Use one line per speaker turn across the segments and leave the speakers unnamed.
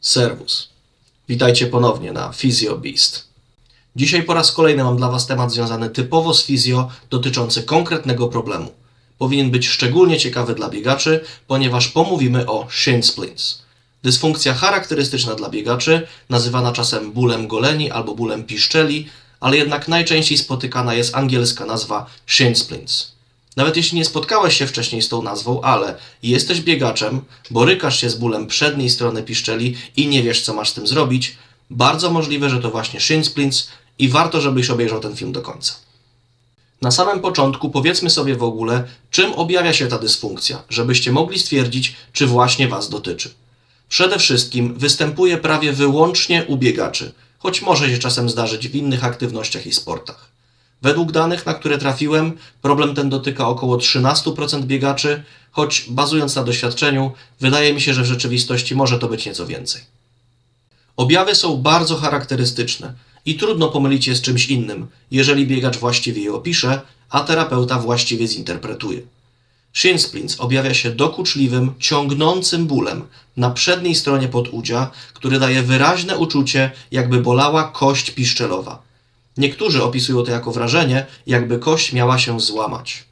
Servus. Witajcie ponownie na Physio Beast. Dzisiaj po raz kolejny mam dla Was temat związany typowo z fizjo, dotyczący konkretnego problemu. Powinien być szczególnie ciekawy dla biegaczy, ponieważ pomówimy o shin splints. Dysfunkcja charakterystyczna dla biegaczy, nazywana czasem bólem goleni albo bólem piszczeli, ale jednak najczęściej spotykana jest angielska nazwa shin splints. Nawet jeśli nie spotkałeś się wcześniej z tą nazwą, ale jesteś biegaczem, borykasz się z bólem przedniej strony piszczeli i nie wiesz, co masz z tym zrobić, bardzo możliwe, że to właśnie shin splints i warto, żebyś obejrzał ten film do końca. Na samym początku powiedzmy sobie w ogóle, czym objawia się ta dysfunkcja, żebyście mogli stwierdzić, czy właśnie Was dotyczy. Przede wszystkim występuje prawie wyłącznie u biegaczy, choć może się czasem zdarzyć w innych aktywnościach i sportach. Według danych, na które trafiłem, problem ten dotyka około 13% biegaczy, choć bazując na doświadczeniu, wydaje mi się, że w rzeczywistości może to być nieco więcej. Objawy są bardzo charakterystyczne i trudno pomylić je z czymś innym, jeżeli biegacz właściwie je opisze, a terapeuta właściwie zinterpretuje. Shin splints objawia się dokuczliwym, ciągnącym bólem na przedniej stronie podudzia, który daje wyraźne uczucie, jakby bolała kość piszczelowa. Niektórzy opisują to jako wrażenie, jakby kość miała się złamać.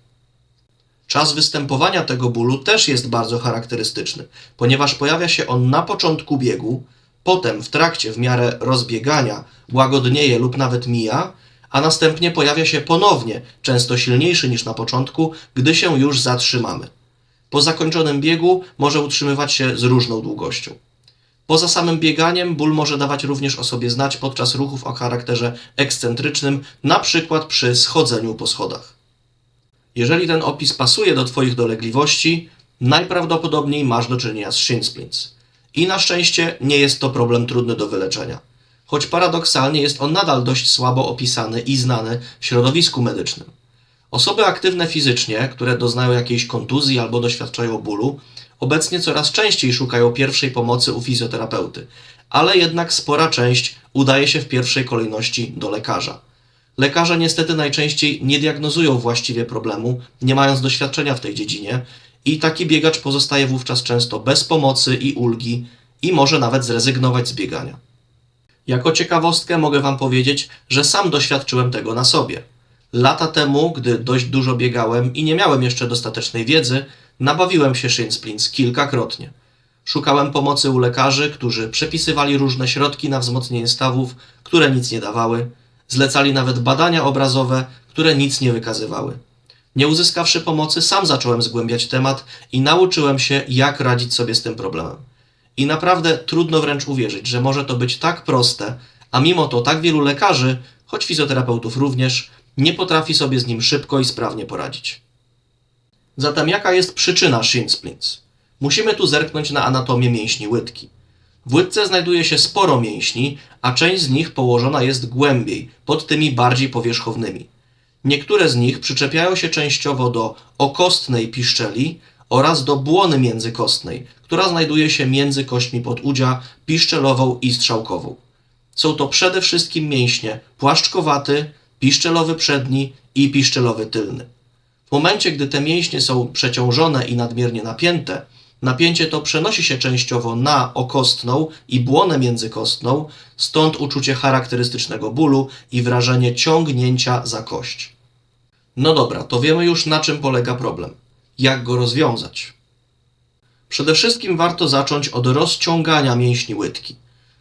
Czas występowania tego bólu też jest bardzo charakterystyczny, ponieważ pojawia się on na początku biegu, potem w trakcie w miarę rozbiegania łagodnieje lub nawet mija, a następnie pojawia się ponownie, często silniejszy niż na początku, gdy się już zatrzymamy. Po zakończonym biegu może utrzymywać się z różną długością. Poza samym bieganiem ból może dawać również o sobie znać podczas ruchów o charakterze ekscentrycznym, na przykład przy schodzeniu po schodach. Jeżeli ten opis pasuje do Twoich dolegliwości, najprawdopodobniej masz do czynienia z shin splints. I na szczęście nie jest to problem trudny do wyleczenia. Choć paradoksalnie jest on nadal dość słabo opisany i znany w środowisku medycznym. Osoby aktywne fizycznie, które doznają jakiejś kontuzji albo doświadczają bólu, obecnie coraz częściej szukają pierwszej pomocy u fizjoterapeuty, ale jednak spora część udaje się w pierwszej kolejności do lekarza. Lekarze niestety najczęściej nie diagnozują właściwie problemu, nie mając doświadczenia w tej dziedzinie, i taki biegacz pozostaje wówczas często bez pomocy i ulgi i może nawet zrezygnować z biegania. Jako ciekawostkę mogę Wam powiedzieć, że sam doświadczyłem tego na sobie. Lata temu, gdy dość dużo biegałem i nie miałem jeszcze dostatecznej wiedzy, nabawiłem się shin splints kilkakrotnie. Szukałem pomocy u lekarzy, którzy przepisywali różne środki na wzmocnienie stawów, które nic nie dawały. Zlecali nawet badania obrazowe, które nic nie wykazywały. Nie uzyskawszy pomocy, sam zacząłem zgłębiać temat i nauczyłem się, jak radzić sobie z tym problemem. I naprawdę trudno wręcz uwierzyć, że może to być tak proste, a mimo to tak wielu lekarzy, choć fizjoterapeutów również, nie potrafi sobie z nim szybko i sprawnie poradzić. Zatem jaka jest przyczyna shin splints? Musimy tu zerknąć na anatomię mięśni łydki. W łydce znajduje się sporo mięśni, a część z nich położona jest głębiej, pod tymi bardziej powierzchownymi. Niektóre z nich przyczepiają się częściowo do okostnej piszczeli oraz do błony międzykostnej, która znajduje się między kośćmi podudzia piszczelową i strzałkową. Są to przede wszystkim mięśnie płaszczkowaty, piszczelowy przedni i piszczelowy tylny. W momencie, gdy te mięśnie są przeciążone i nadmiernie napięte, napięcie to przenosi się częściowo na okostną i błonę międzykostną, stąd uczucie charakterystycznego bólu i wrażenie ciągnięcia za kość. No dobra, to wiemy już na czym polega problem. Jak go rozwiązać? Przede wszystkim warto zacząć od rozciągania mięśni łydki.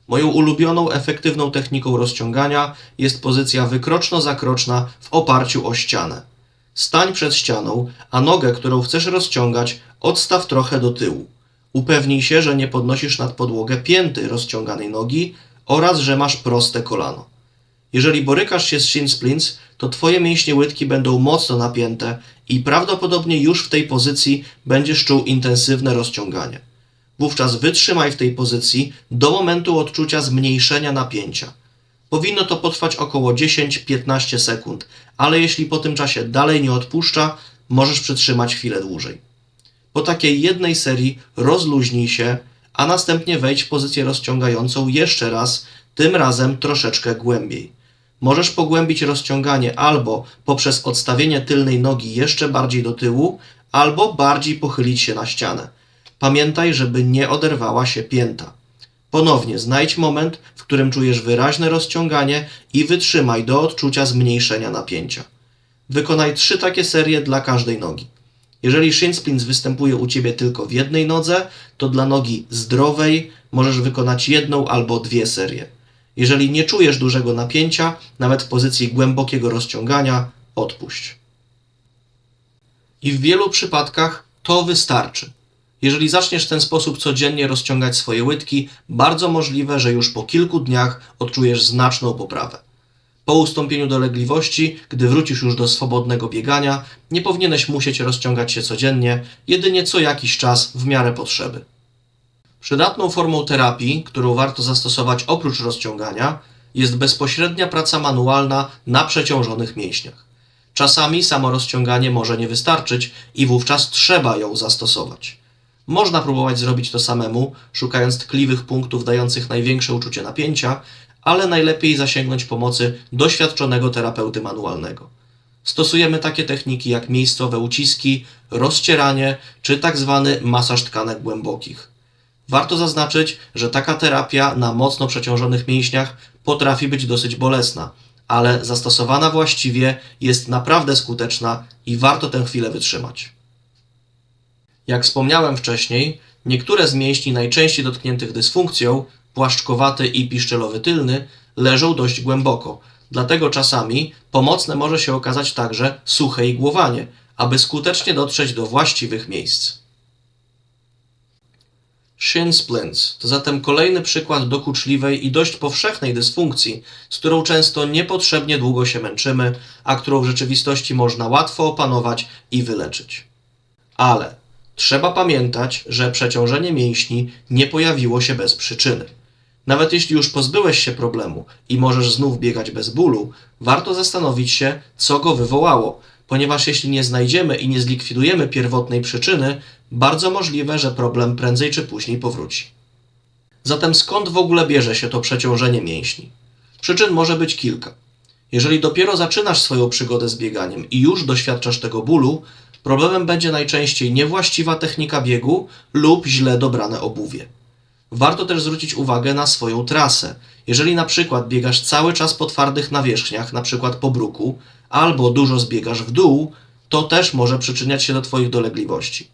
Moją ulubioną, efektywną techniką rozciągania jest pozycja wykroczno-zakroczna w oparciu o ścianę. Stań przed ścianą, a nogę, którą chcesz rozciągać, odstaw trochę do tyłu. Upewnij się, że nie podnosisz nad podłogę pięty rozciąganej nogi oraz że masz proste kolano. Jeżeli borykasz się z shin splints, to Twoje mięśnie łydki będą mocno napięte i prawdopodobnie już w tej pozycji będziesz czuł intensywne rozciąganie. Wówczas wytrzymaj w tej pozycji do momentu odczucia zmniejszenia napięcia. Powinno to potrwać około 10-15 sekund, ale jeśli po tym czasie dalej nie odpuszcza, możesz przytrzymać chwilę dłużej. Po takiej jednej serii rozluźnij się, a następnie wejdź w pozycję rozciągającą jeszcze raz, tym razem troszeczkę głębiej. Możesz pogłębić rozciąganie albo poprzez odstawienie tylnej nogi jeszcze bardziej do tyłu, albo bardziej pochylić się na ścianę. Pamiętaj, żeby nie oderwała się pięta. Ponownie znajdź moment, w którym czujesz wyraźne rozciąganie i wytrzymaj do odczucia zmniejszenia napięcia. Wykonaj trzy takie serie dla każdej nogi. Jeżeli shin splints występuje u Ciebie tylko w jednej nodze, to dla nogi zdrowej możesz wykonać jedną albo dwie serie. Jeżeli nie czujesz dużego napięcia, nawet w pozycji głębokiego rozciągania, odpuść. I w wielu przypadkach to wystarczy. Jeżeli zaczniesz w ten sposób codziennie rozciągać swoje łydki, bardzo możliwe, że już po kilku dniach odczujesz znaczną poprawę. Po ustąpieniu dolegliwości, gdy wrócisz już do swobodnego biegania, nie powinieneś musieć rozciągać się codziennie, jedynie co jakiś czas w miarę potrzeby. Przydatną formą terapii, którą warto zastosować oprócz rozciągania, jest bezpośrednia praca manualna na przeciążonych mięśniach. Czasami samo rozciąganie może nie wystarczyć i wówczas trzeba ją zastosować. Można próbować zrobić to samemu, szukając tkliwych punktów dających największe uczucie napięcia, ale najlepiej zasięgnąć pomocy doświadczonego terapeuty manualnego. Stosujemy takie techniki jak miejscowe uciski, rozcieranie czy tak zwany masaż tkanek głębokich. Warto zaznaczyć, że taka terapia na mocno przeciążonych mięśniach potrafi być dosyć bolesna, ale zastosowana właściwie jest naprawdę skuteczna i warto tę chwilę wytrzymać. Jak wspomniałem wcześniej, niektóre z mięśni najczęściej dotkniętych dysfunkcją, płaszczkowaty i piszczelowy tylny, leżą dość głęboko. Dlatego czasami pomocne może się okazać także suche igłowanie, aby skutecznie dotrzeć do właściwych miejsc. Shin splints to zatem kolejny przykład dokuczliwej i dość powszechnej dysfunkcji, z którą często niepotrzebnie długo się męczymy, a którą w rzeczywistości można łatwo opanować i wyleczyć. Ale trzeba pamiętać, że przeciążenie mięśni nie pojawiło się bez przyczyny. Nawet jeśli już pozbyłeś się problemu i możesz znów biegać bez bólu, warto zastanowić się, co go wywołało, ponieważ jeśli nie znajdziemy i nie zlikwidujemy pierwotnej przyczyny, bardzo możliwe, że problem prędzej czy później powróci. Zatem skąd w ogóle bierze się to przeciążenie mięśni? Przyczyn może być kilka. Jeżeli dopiero zaczynasz swoją przygodę z bieganiem i już doświadczasz tego bólu, problemem będzie najczęściej niewłaściwa technika biegu lub źle dobrane obuwie. Warto też zwrócić uwagę na swoją trasę. Jeżeli na przykład biegasz cały czas po twardych nawierzchniach, na przykład po bruku, albo dużo zbiegasz w dół, to też może przyczyniać się do Twoich dolegliwości.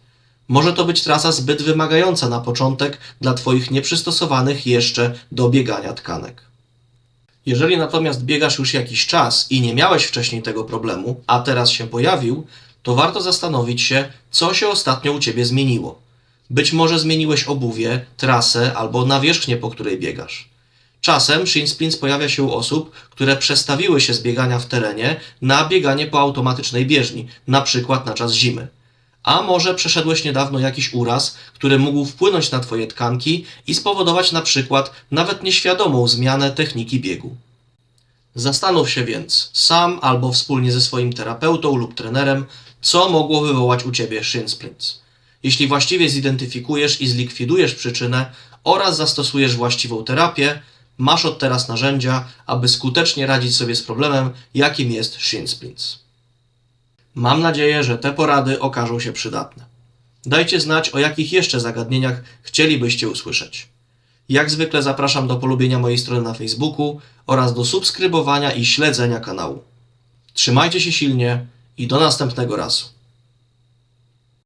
Może to być trasa zbyt wymagająca na początek dla Twoich nieprzystosowanych jeszcze do biegania tkanek. Jeżeli natomiast biegasz już jakiś czas i nie miałeś wcześniej tego problemu, a teraz się pojawił, to warto zastanowić się, co się ostatnio u Ciebie zmieniło. Być może zmieniłeś obuwie, trasę albo nawierzchnię, po której biegasz. Czasem shin splints pojawia się u osób, które przestawiły się z biegania w terenie na bieganie po automatycznej bieżni, na przykład na czas zimy. A może przeszedłeś niedawno jakiś uraz, który mógł wpłynąć na Twoje tkanki i spowodować na przykład nawet nieświadomą zmianę techniki biegu. Zastanów się więc, sam albo wspólnie ze swoim terapeutą lub trenerem, co mogło wywołać u Ciebie shin splints. Jeśli właściwie zidentyfikujesz i zlikwidujesz przyczynę oraz zastosujesz właściwą terapię, masz od teraz narzędzia, aby skutecznie radzić sobie z problemem, jakim jest shin splints. Mam nadzieję, że te porady okażą się przydatne. Dajcie znać, o jakich jeszcze zagadnieniach chcielibyście usłyszeć. Jak zwykle zapraszam do polubienia mojej strony na Facebooku oraz do subskrybowania i śledzenia kanału. Trzymajcie się silnie i do następnego razu.